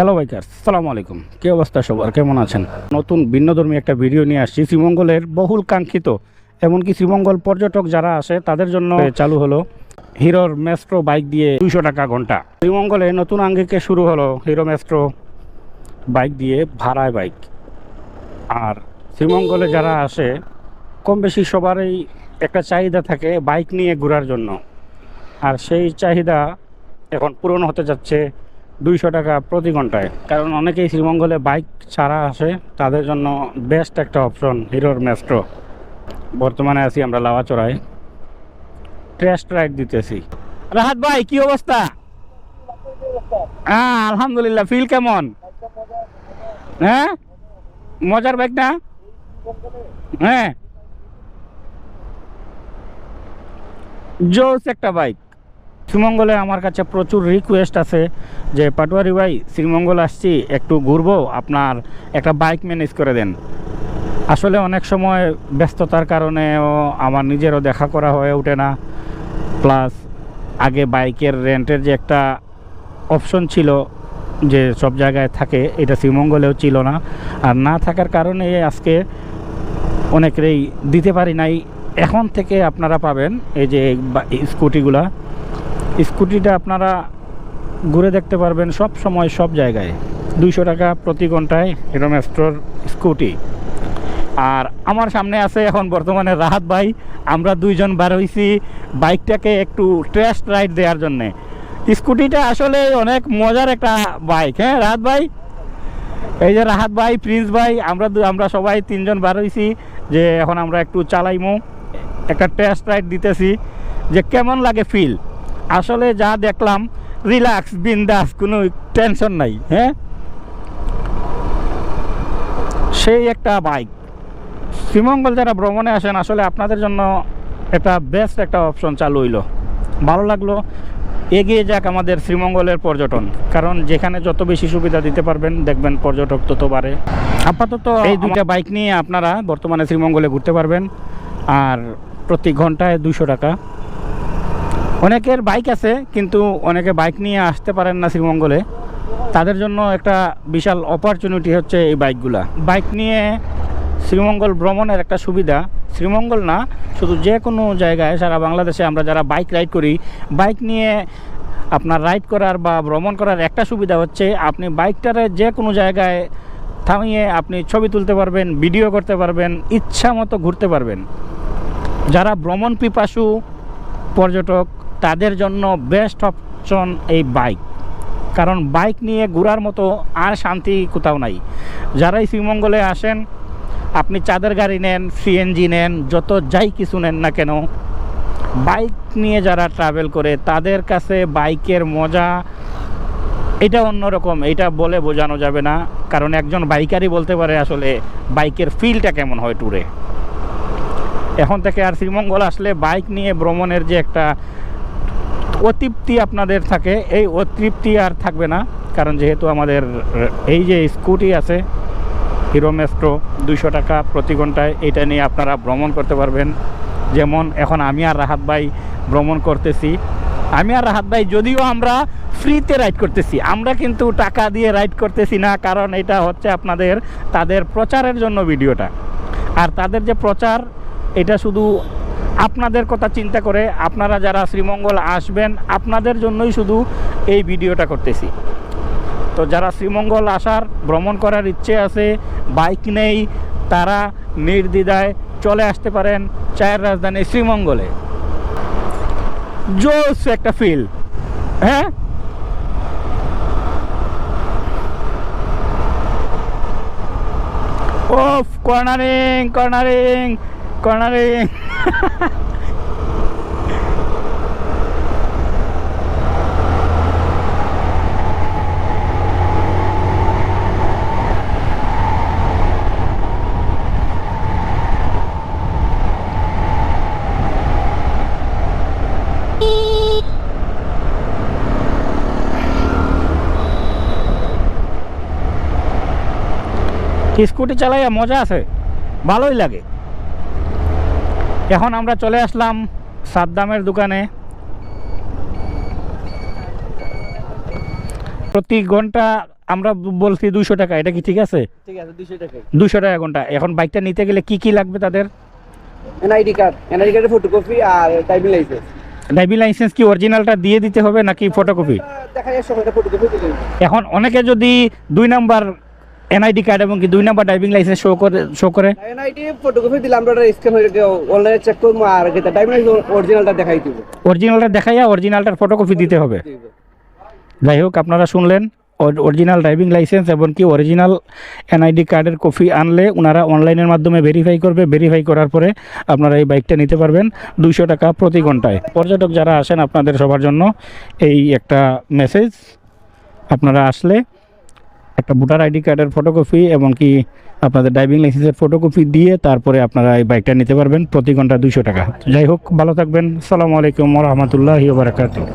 Hello biker সালামু আলাইকুম কি অবস্থা সবার? কেমন আছেন? নতুন ভিন্নধর্মী একটা ভিডিও নিয়ে আসছি। শ্রীমঙ্গলের বহুল কাঙ্ক্ষিত, এমনকি শ্রীমঙ্গল পর্যটক যারা আসে, তাদের জন্য চালু হলো হিরোর মেস্ট্রো বাইক দিয়ে দুইশো টাকা ঘণ্টা। শ্রীমঙ্গলে নতুন আঙ্গিকে শুরু হলো হিরো মেস্ট্রো বাইক দিয়ে ভাড়ায় বাইক আর শ্রীমঙ্গলে যারা আসে, কম বেশি সবারই একটা চাহিদা থাকে বাইক নিয়ে ঘোরার জন্য। আর সেই চাহিদা এখন পূরণ হতে যাচ্ছে দুইশো টাকা প্রতি ঘন্টায়। কারণ অনেকেই শ্রীমঙ্গলে বাইক ছাড়া আসে, তাদের জন্য বেস্ট একটা অপশন হিরোর মেস্ট্রো বর্তমানে আছি আমরা লাওয়াচড়ায় টেস্ট রাইড দিতেছি। রাহাত ভাই, কি অবস্থা? হ্যাঁ আলহামদুলিল্লাহ ফিল কেমন? হ্যাঁ? মজার বাইক না? হ্যাঁ। জোস একটা বাইক শ্রীমঙ্গলে আমার কাছে প্রচুর রিকোয়েস্ট আছে যে, পাটুয়ারি ভাই, শ্রীমঙ্গল আসছি, একটু ঘুরবো, আপনার একটা বাইক ম্যানেজ করে দেন। আসলে অনেক সময় ব্যস্ততার কারণেও আমার নিজেরও দেখা করা হয়ে ওঠে না। প্লাস আগে বাইকের রেন্টের যে একটা অপশন ছিল, যে সব জায়গায় থাকে, এটা শ্রীমঙ্গলেও ছিল না। আর না থাকার কারণে আজকে অনেকেরই দিতে পারি নাই। এখন থেকে আপনারা পাবেন এই যে স্কুটিগুলা স্কুটিটা আপনারা ঘুরে দেখতে পারবেন সব সময়, সব জায়গায়। দুইশো টাকা প্রতি ঘন্টায় হিরোমেস্ট্রোর স্কুটি। আর আমার সামনে আছে এখন বর্তমানে রাহাত ভাই। আমরা দুইজন বার হইছি বাইকটাকে একটু টেস্ট রাইড দেওয়ার জন্যে। স্কুটিটা আসলে অনেক মজার একটা বাইক হ্যাঁ রাহাত ভাই? এই যে রাহাত ভাই, প্রিন্স ভাই, আমরা আমরা সবাই তিনজন বার হইছি যে এখন আমরা একটু চালাইমু। একটা টেস্ট রাইড দিতেছি যে কেমন লাগে ফিল আসলে যা দেখলাম রিল্যাক্স বিন্দাস কোনো টেনশন নাই হ্যাঁ? সেই একটা বাইক শ্রীমঙ্গল যারা ভ্রমণে আসেন আসলে আপনাদের জন্য একটা বেস্ট একটা অপশন চালু হইল। ভালো লাগল। এগিয়ে যাক আমাদের শ্রীমঙ্গলের পর্যটন। কারণ যেখানে যত বেশি সুবিধা দিতে পারবেন দেখবেন পর্যটক তত বাড়ে। আপাতত এই দুইটা বাইক নিয়ে আপনারা বর্তমানে শ্রীমঙ্গলে ঘুরতে পারবেন। আর প্রতি ঘন্টায় দুশো টাকা। অনেকের বাইক আছে, কিন্তু অনেকে বাইক নিয়ে আসতে পারেন না শ্রীমঙ্গলে। তাদের জন্য একটা বিশাল অপরচুনিটি হচ্ছে এই বাইকগুলা বাইক নিয়ে শ্রীমঙ্গল ভ্রমণের একটা সুবিধা। শ্রীমঙ্গল না, শুধু যে কোনো জায়গায় সারা বাংলাদেশে আমরা যারা বাইক রাইড করি বাইক নিয়ে আপনার রাইড করার বা ভ্রমণ করার একটা সুবিধা হচ্ছে, আপনি বাইকটারে যে কোনো জায়গায় থামিয়ে আপনি ছবি তুলতে পারবেন ভিডিও করতে পারবেন, ইচ্ছা মতো ঘুরতে পারবেন। যারা ভ্রমণ পিপাসু পর্যটক তাদের জন্য বেস্ট অপশন এই বাইক কারণ বাইক নিয়ে ঘোরার মতো আর শান্তি কোথাও নাই। যারাই শ্রীমঙ্গলে আসেন, আপনি চাঁদের গাড়ি নেন সিএনজি নেন, যত যাই কিছু নেন না কেন বাইক নিয়ে যারা ট্রাভেল করে, তাদের কাছে বাইকের মজা এটা অন্যরকম, এটা বলে বোঝানো যাবে না। কারণ একজন বাইকারই বলতে পারে আসলে বাইকের ফিলটা কেমন হয় ট্যুরে এখন থেকে আর শ্রীমঙ্গল আসলে বাইক নিয়ে ভ্রমণের যে একটা অতৃপ্তি আপনাদের থাকে, এই অতৃপ্তি আর থাকবে না, কারণ যেহেতু আমাদের এই যে স্কুটি আছে, হিরো মেস্ট্রো, দুইশো টাকা প্রতি ঘন্টায়, এটা নিয়ে আপনারা ভ্রমণ করতে পারবেন। যেমন এখন আমি আর রাহাত ভাই ভ্রমণ করতেছি। আমি আর রাহাত ভাই যদিও আমরা ফ্রিতে রাইড করতেছি, আমরা কিন্তু টাকা দিয়ে রাইড করতেছি না, কারণ এটা হচ্ছে আপনাদের, তাদের প্রচারের জন্য ভিডিওটা। আর তাদের যে প্রচার, এটা শুধু আপনাদের কথা চিন্তা করে আপনারা যারা শ্রীমঙ্গল আসবেন, আপনাদের জন্যই শুধু এই ভিডিওটা করতেছি। তো যারা শ্রীমঙ্গল আসার, ভ্রমণ করার ইচ্ছে আছে, বাইক নেই, তারা নির্দ্বিধায় চলে আসতে পারেন চায়ের রাজধানী শ্রীমঙ্গলে। জোস একটা ফিল হ্যাঁ? ওফ কর্নারিং কর্নারিং কর্নারিং স্কুটি চালাইয়া মজা আছে ভালোই লাগে। এখন আমরা চলে আসলাম সাদ্দামের দোকানে। প্রতি ঘণ্টা আমরা বলছি দুইশো টাকা এটা কি ঠিক আছে? ঠিক আছে দুশো দুশো টাকা ঘণ্টা। এখন বাইকটা নিতে গেলে কি কি লাগবে তাদের? এনআইডি কার্ড এনআইডি কার্ডের ফটোকপি আর ড্রাইভিং লাইসেন্স ড্রাইভিং লাইসেন্স কি অরিজিনালটা দিয়ে দিতে হবে নাকি ফটোকপি দেখা যায় সবাই ফটোকপি এখন অনেকে যদি দুই নাম্বার এনআইডি কার্ড এবং কি দুই নাম্বার ড্রাইভিং লাইসেন্স শো করে শো করে? এনআইডি ফটোকপি দিলে আমরা স্ক্যান হয়ে অনলাইনে চেক করব আর যেটা ড্রাইভিং লাইসেন্স অরিজিনালটা দেখাই দিব। অরিজিনালটা দেখাইয়া অরিজিনালটার ফটোকপি দিতে হবে। যাই হোক আপনারা শুনলেন অরিজিনাল ড্রাইভিং লাইসেন্স এবং কি অরিজিনাল এনআইডি কার্ডের কপি আনলে ওনারা অনলাইনের মাধ্যমে ভেরিফাই করবে। ভেরিফাই করার পরে আপনারা এই বাইকটা নিতে পারবেন দুইশো টাকা প্রতি ঘন্টায়। পর্যটক যারা আসেন আপনাদের সবার জন্য এই একটা মেসেজ আপনারা আসলে একটা ভোটার আইডি কার্ডের ফটোকপি এবং কি আপনাদের ড্রাইভিং লাইসেন্সের ফটোকপি দিয়ে তারপরে আপনারা এই বাইকটা নিতে পারবেন প্রতি ঘণ্টা দুইশো টাকা। যাই হোক, ভালো থাকবেন। সালামু আলাইকুম রহমতুল্লাহ বারাকাতুহ।